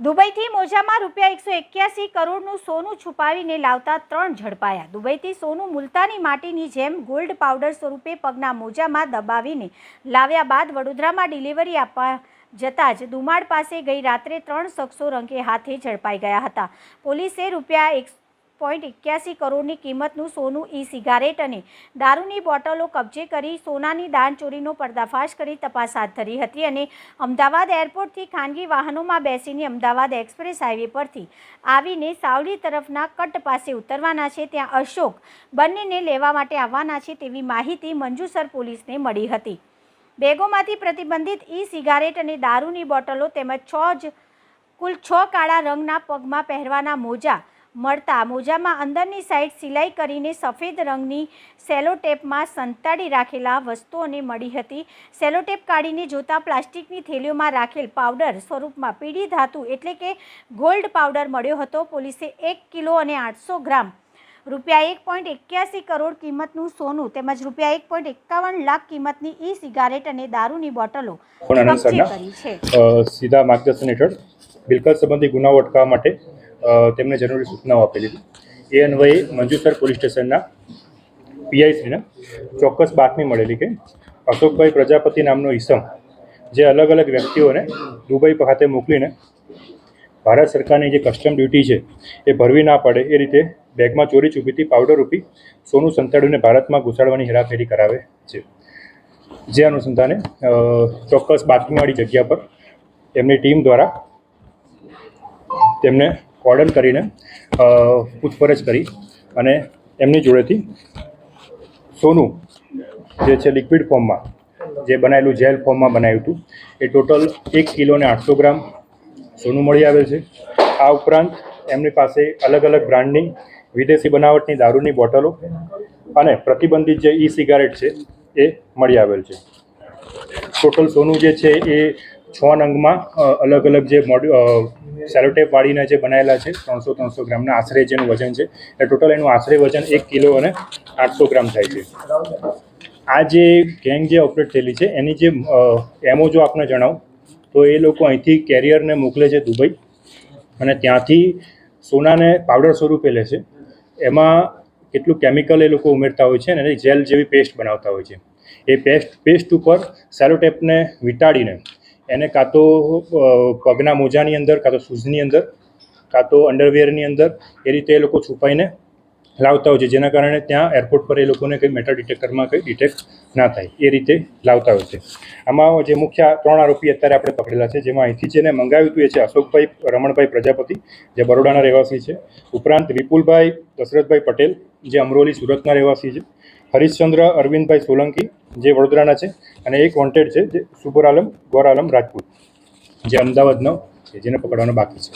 દુબઈથી મોજામાં રૂપિયા એકસો એક્યાસી કરોડનું સોનું છુપાવીને લાવતા ત્રણ ઝડપાયા. દુબઈથી સોનું મુલતાની માટીની જેમ ગોલ્ડ પાવડર સ્વરૂપે પગના મોજામાં દબાવીને લાવ્યા બાદ વડોદરામાં ડિલિવરી આપવા જતાં જ દુમાડ પાસે ગઈ રાત્રે ત્રણ શખ્સો રંગે હાથે ઝડપાઈ ગયા હતા. પોલીસે રૂપિયા એક પોઈન્ટ એક્યાસી કરોડની કિંમતનું સોનું ઈ સિગારેટ અને દારૂની બોટલો કબજે કરી સોનાની દાણચોરીનો પર્દાફાશ કરી તપાસ હાથ ધરી હતી અને અમદાવાદ એરપોર્ટથી ખાનગી વાહનોમાં બેસીને અમદાવાદ એક્સપ્રેસ હાઈવે પરથી આવીને સાવલી તરફના કટ પાસે ઉતરવાના છે. ત્યાં અશોક બંનેને લેવા માટે આવવાના છે તેવી માહિતી મંજુસર પોલીસને મળી હતી. બેગોમાંથી પ્રતિબંધિત ઈ સિગારેટ અને દારૂની બોટલો તેમજ છ જ, કુલ છ કાળા રંગના પગમાં પહેરવાના મોજા મળતા મોજામાં અંદરની સાઈડ સિલાઈ કરીને સફેદ રંગની સેલોટેપમાં સંતાડી રાખેલા વસ્તુઓને મળી હતી. સેલોટેપ કાઢીને જોતા પ્લાસ્ટિકની થેલીઓમાં રાખેલ પાવડર સ્વરૂપમાં પીળી ધાતુ એટલે કે ગોલ્ડ પાવડર મળ્યો હતો. પોલીસે એક કિલો અને આઠસો ગ્રામ રૂપિયા એક પોઈન્ટ એક્યાસી કરોડ કિંમતનું સોનું તેમજ રૂપિયા એક પોઈન્ટ એકાવન લાખ કિંમતની ઈ સિગારેટ અને દારૂની બોટલો સીધા માર્ગદર્શન હેઠળ બિલકલ સંબંધી ગુનાઓ અટકાવવા માટે અ, તેમને જરૂરી સૂચનાઓ આપેલી હતી. એ અન્વયે મંજુસર પોલીસ સ્ટેશનના પીઆઈસીના ચોક્કસ બાતમી મળેલી કે અશોકભાઈ પ્રજાપતિ નામનો ઈસમ જે અલગ અલગ વ્યક્તિઓને દુબઈ ખાતે મોકલીને ભારત સરકારની જે કસ્ટમ ડ્યુટી છે એ ભરવી ના પડે એ રીતે બેગમાં ચોરી ચૂપીથી પાવડર રૂપી સોનું સંતાડીને ભારતમાં ઘુસાડવાની હેરાફેરી કરાવે છે. જે અનુસંધાને ચોક્કસ બાતમીવાળી જગ્યા પર એમની ટીમ દ્વારા તેમને કોર્ડન કરીને પૂછપરછ કરી અને એમની જોડેથી સોનું જે છે લિક્વિડ ફોર્મમાં, જે બનાવેલું જેલ ફોર્મમાં બનાવ્યું હતું, એ ટોટલ એક કિલો ને આઠસો ગ્રામ સોનું મળી આવેલ છે. આ ઉપરાંત એમની પાસે અલગ અલગ બ્રાન્ડની વિદેશી બનાવટની દારૂની બોટલો અને પ્રતિબંધિત જે ઈ સિગારેટ છે એ મળી આવેલ છે. ટોટલ સોનું જે છે એ છ નંગમાં અલગ અલગ જે મોડ્યુ સેલોટેપ વાળીના જે બનાવેલા છે, ત્રણસો ત્રણસો ગ્રામના આશરે જેનું વજન છે, એટલે ટોટલ એનું આશરે વજન એક કિલો અને આઠસો ગ્રામ થાય છે. આ જે ગેંગ જે ઓપરેટ થયેલી છે, એની જે એમઓ જો આપને જણાવું, તો એ લોકો અહીંથી કેરિયરને મોકલે છે દુબઈ અને ત્યાંથી સોનાને પાવડર સ્વરૂપે લે છે. એમાં કેટલું કેમિકલ એ લોકો ઉમેરતા હોય છે અને જેલ જેવી પેસ્ટ બનાવતા હોય છે. એ પેસ્ટ પેસ્ટ ઉપર સેલોટેપને વીંટાડીને એને કાં તો પગના મોજાની અંદર, કાં તો શૂઝની અંદર, કાં તો અંડરવેરની અંદર એ રીતે એ લોકો છુપાઈને લાવતા હોય છે, જેના કારણે ત્યાં એરપોર્ટ પર એ લોકોને કંઈ મેટલ ડિટેક્ટરમાં કંઈ ડિટેક્ટ ના થાય, એ રીતે લાવતા હોય છે. આમાં જે મુખ્ય ત્રણ આરોપી અત્યારે આપણે પકડેલા છે, જેમાં અહીંથી જેને મંગાવ્યું હતું એ છે અશોકભાઈ, રમણભાઈ પ્રજાપતિ, જે બરોડાના રહેવાસી છે. ઉપરાંત વિપુલભાઈ દશરથભાઈ પટેલ, જે અમરોલી સુરતના રહેવાસી છે. હરીશચંદ્ર, અરવિંદભાઈ સોલંકી જે વડોદરાના છે અને એક વોન્ટેડ છે જે સુબર આલમ, ગોર આલમ, રાજપૂત, જે અમદાવાદનો છે, જેને પકડવાનો બાકી છે.